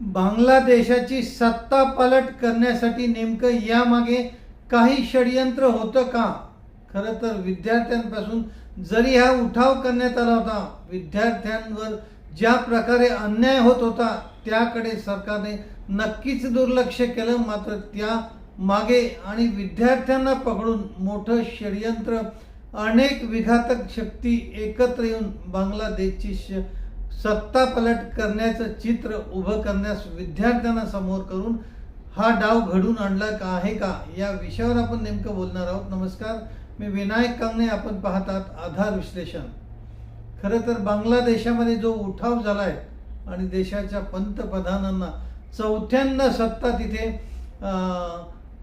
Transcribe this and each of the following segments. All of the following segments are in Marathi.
बांगलादेशाची सत्ता पालट करण्यासाठी नेमकं यामागे काही षडयंत्र होतं का? खरं तर विद्यार्थ्यांपासून जरी हा उठाव करण्यात आला होता विद्यार्थ्यांवर ज्या प्रकारे अन्याय होत होता त्याकडे सरकारने नक्कीच दुर्लक्ष केलं. मात्र त्या मागे आणि विद्यार्थ्यांना पकडून मोठं षडयंत्र अनेक विघातक शक्ती एकत्र येऊन बांगलादेशची श सत्ता पलट करण्याचं चित्र उभं करण्यास विद्यार्थ्यांना समोर करून हा डाव घडून आणला का आहे का? या विषयावर आपण नेमकं बोलणार आहोत. नमस्कार. मी विनायक कांगणे. आपण पाहतात आधार विश्लेषण. खरं तर बांगलादेशामध्ये जो उठाव झाला आहे आणि देशाच्या पंतप्रधानांना चौथ्यांदा सत्ता तिथे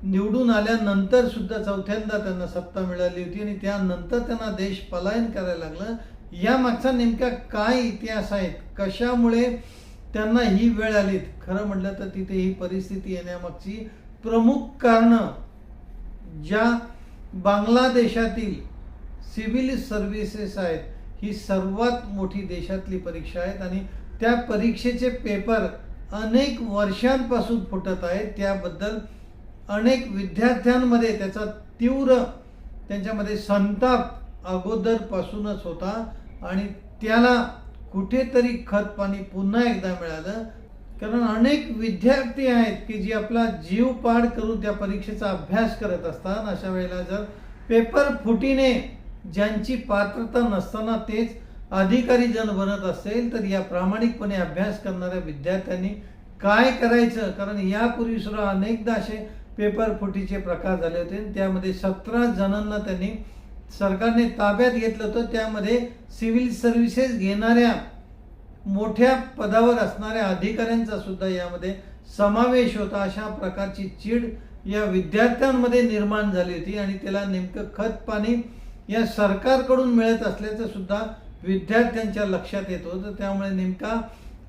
निवडून आल्यानंतर सुद्धा चौथ्यांदा त्यांना सत्ता मिळाली होती आणि त्यानंतर त्यांना देश पलायन करायला लागलं. या मागचा नेमका काय इतिहास आहेत कशामुळे त्यांना ही वेळ आली? खरं म्हटलं तर तिथे ही परिस्थिती येण्यामागची प्रमुख कारणं ज्या बांगलादेशातील सिव्हिल सर्व्हिसेस आहेत ही सर्वात मोठी देशातली परीक्षा आहेत आणि त्या परीक्षेचे पेपर अनेक वर्षांपासून फुटत आहेत. त्याबद्दल अनेक विद्यार्थ्यांमध्ये त्याचा तीव्र त्यांच्यामध्ये संताप अगोदरपासूनच होता. आणि त्याला कुठेतरी खत पाणी पुन्हा एकदा मिळालं. कारण अनेक विद्यार्थी आहेत की जी आपला जीव पाड करून त्या परीक्षेचा अभ्यास करत असतात. अशा वेळेला जर पेपर फुटीने ज्यांची पात्रता नसताना तेच अधिकारी जण बनत असेल तर या प्रामाणिकपणे अभ्यास करणाऱ्या विद्यार्थ्यांनी काय करायचं? कारण यापूर्वी सुद्धा अनेकदा असे पेपर फुटीचे प्रकार झाले होते. त्यामध्ये सतरा जणांना त्यांनी सरकारने ताब्यात घेतलं होतं त्यामध्ये सिव्हिल सर्व्हिसेस घेणाऱ्या मोठ्या पदावर असणाऱ्या अधिकाऱ्यांचा सुद्धा यामध्ये समावेश होता. अशा प्रकारची चीड या विद्यार्थ्यांमध्ये निर्माण झाली होती आणि त्याला नेमकं खत पाणी या सरकारकडून मिळत असल्याचं सुद्धा विद्यार्थ्यांच्या लक्षात येत होतं. त्यामुळे नेमका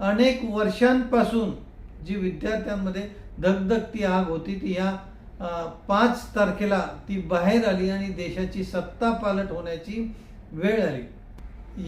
अनेक वर्षांपासून जी विद्यार्थ्यांमध्ये धगधगती आग होती ती या पाच तारखेला ती बाहेर आली आणि देशाची सत्ता पालट होण्याची वेळ आली.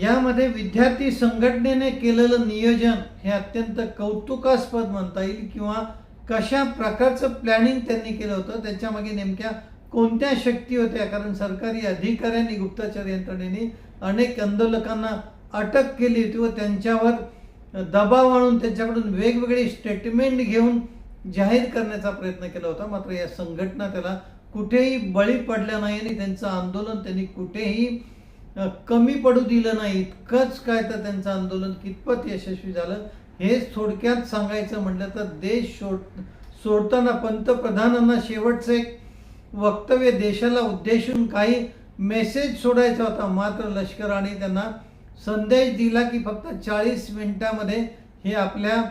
यामध्ये विद्यार्थी संघटनेने केलेलं नियोजन हे अत्यंत कौतुकास्पद म्हणता येईल किंवा कशा प्रकारचं प्लॅनिंग त्यांनी केलं होतं त्याच्यामागे नेमक्या कोणत्या शक्ती होत्या? कारण सरकारी अधिकाऱ्यांनी गुप्तचर यंत्रणेने अनेक आंदोलकांना अटक केली होती व त्यांच्यावर दबाव आणून त्यांच्याकडून वेगवेगळी स्टेटमेंट घेऊन जाहीर करण्याचा प्रयत्न केला होता. मात्र या संघटना त्याला कुठेही बळी पडल्या नाही आणि त्यांचं आंदोलन त्यांनी कुठेही कमी पडू दिलं नाही. इतकंच काय तर त्यांचं आंदोलन कितपत यशस्वी झालं हेच थोडक्यात सांगायचं म्हटलं तर देश सोड सोडताना पंतप्रधानांना शेवटचं एक वक्तव्य देशाला उद्देशून काही मेसेज सोडायचा होता. मात्र लष्कराने त्यांना संदेश दिला की फक्त चाळीस मिनिटामध्ये हे आपल्या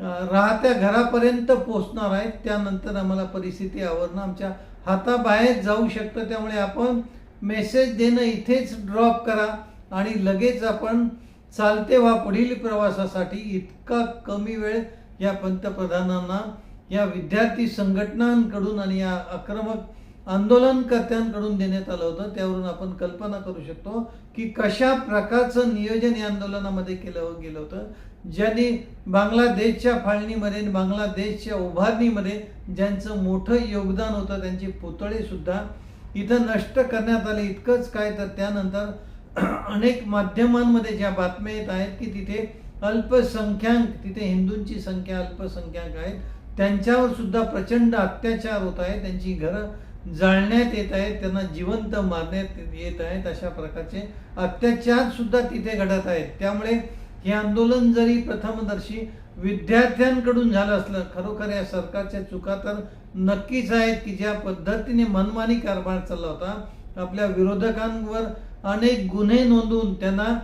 राहत्या घरापर्यंत पोचणार आहेत. त्यानंतर आम्हाला परिस्थिती आवरणं आमच्या हाताबाहेर जाऊ शकतं. त्यामुळे आपण मेसेज देणं इथेच ड्रॉप करा आणि लगेच आपण चालते व्हा पुढील प्रवासासाठी. इतका कमी वेळ या पंतप्रधानांना या विद्यार्थी संघटनांकडून आणि या आक्रमक आंदोलनकर्त्यांकडून देण्यात आलं होतं. त्यावरून आपण कल्पना करू शकतो की कशा प्रकारचं नियोजन या आंदोलनामध्ये केलं गेलं होतं. ज्यांनी बांगलादेशच्या फाळणीमध्ये बांगलादेशच्या उभारणीमध्ये ज्यांचं मोठं योगदान होतं त्यांचे पुतळे सुद्धा इथं नष्ट करण्यात आले. इतकंच काय तर त्यानंतर अनेक माध्यमांमध्ये ज्या बातम्या येत आहेत की तिथे अल्पसंख्याक तिथे हिंदूंची संख्या अल्पसंख्याक आहेत. त्यांच्यावर सुद्धा प्रचंड अत्याचार होत आहे. त्यांची घरं जाळण्यात येत आहेत त्यांना जिवंत मारण्यात येत आहेत अशा प्रकारचे अत्याचार सुद्धा तिथे घडत आहेत. त्यामुळे हे आंदोलन जरी प्रथमदर्शी विद्यार्थ्यांकडून झालं असलं खरोखर या सरकारच्या चुका तर नक्कीच आहेत की ज्या पद्धतीने मनमानी कारभार चालला होता आपल्या विरोधकांवर अनेक गुन्हे नोंदवून त्यांना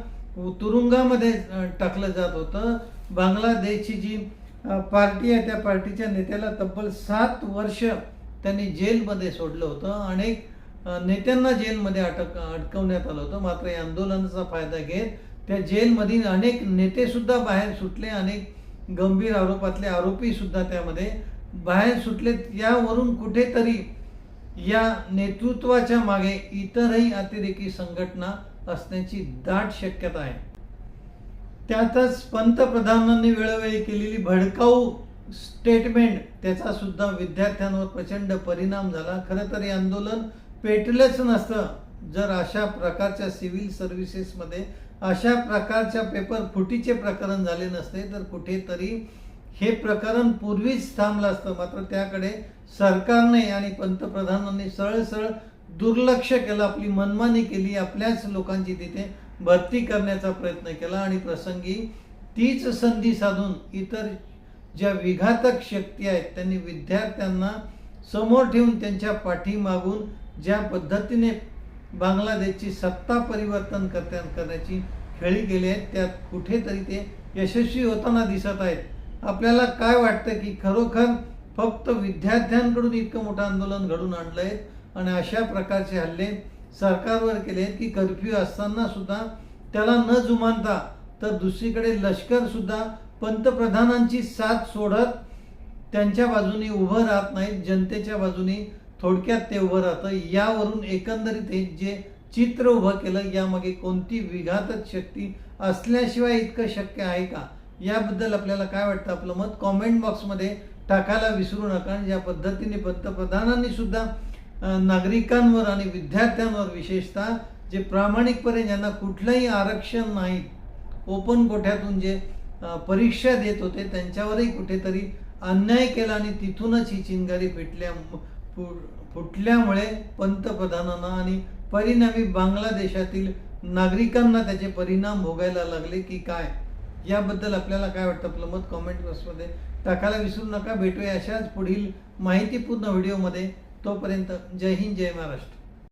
तुरुंगामध्ये टाकलं जात होतं. बांगलादेशची जी पार्टी आहे त्या पार्टीच्या नेत्याला तब्बल सात वर्ष त्यांनी जेलमध्ये सोडलं होतं. अनेक नेत्यांना जेलमध्ये अटक अडकवण्यात आलं होतं. मात्र या आंदोलनाचा फायदा घेत त्या जेलमधील अनेक नेते सुद्धा बाहेर सुटले. अनेक गंभीर आरोपातले आरोपी सुद्धा त्यामध्ये बाहेर सुटले यावरून कुठेतरी या नेतृत्वाच्या मागे इतरही अतिरेकी संघटना असण्याची दाट शक्यता आहे. त्यातच पंतप्रधानांनी वेळोवेळी केलेली भडकाऊ स्टेटमेंट त्याचा सुद्धा विद्यार्थ्यांवर प्रचंड परिणाम झाला. खरं तर हे आंदोलन पेटलंच नसतं. जर अशा प्रकारच्या सिव्हिल सर्व्हिसेसमध्ये अशा प्रकारच्या पेपर फुटीचे प्रकरण झाले नसते तर कुठेतरी हे प्रकरण पूर्वीच थांबलं असतं. मात्र त्याकडे सरकारने आणि पंतप्रधानांनी सरळ सरळ दुर्लक्ष केलं आपली मनमानी केली आपल्याच लोकांची तिथे भरती करण्याचा प्रयत्न केला आणि प्रसंगी तीच संधी साधून इतर ज्या विघातक शक्ती आहेत त्यांनी विद्यार्थ्यांना समोर ठेवून त्यांच्या पाठीमागून ज्या पद्धतीने बांगलादेशची सत्ता परिवर्तन करत्या करण्याची खेळी केली आहेत त्यात कुठेतरी ते यशस्वी होताना दिसत आहेत. आपल्याला काय वाटतं की खरोखर फक्त विद्यार्थ्यांकडून इतकं मोठं आंदोलन घडून आणलं आहे आणि अशा प्रकारचे हल्ले सरकारवर केले आहेत की कर्फ्यू असताना सुद्धा त्याला न जुमानता तर दुसरीकडे लष्करसुद्धा पंतप्रधानांची साथ सोडत त्यांच्या बाजूने उभं राहत नाहीत जनतेच्या बाजूने थोडक्यात ते उभं राहतं. यावरून एकंदरीत हे जे चित्र उभं केलं यामागे कोणती विघातक शक्ती असल्याशिवाय इतकं शक्य आहे का? याबद्दल आपल्याला काय वाटतं? आपलं मत कॉमेंट बॉक्समध्ये टाकायला विसरू नका. ज्या पद्धतीने पंतप्रधानांनी सुद्धा नागरिकांवर आणि विद्यार्थ्यांवर विशेषतः जे प्रामाणिकपणे ज्यांना कुठलंही आरक्षण नाही ओपन कोठ्यातून जे परीक्षा देत होते. त्यांच्यावरही कुठेतरी अन्याय केला आणि तिथूनच ही चिंगारी फिटल्या फु- फुटल्यामुळे पंतप्रधानांना आणि परिणामी बांगलादेशातील नागरिकांना त्याचे परिणाम भोगायला लागले की काय? याबद्दल आपल्याला काय वाटतं? आपलं मत कॉमेंट बॉक्समध्ये टाकायला विसरू नका. भेटूया अशाच पुढील माहितीपूर्ण व्हिडिओमध्ये. तोपर्यंत जय हिंद जय महाराष्ट्र.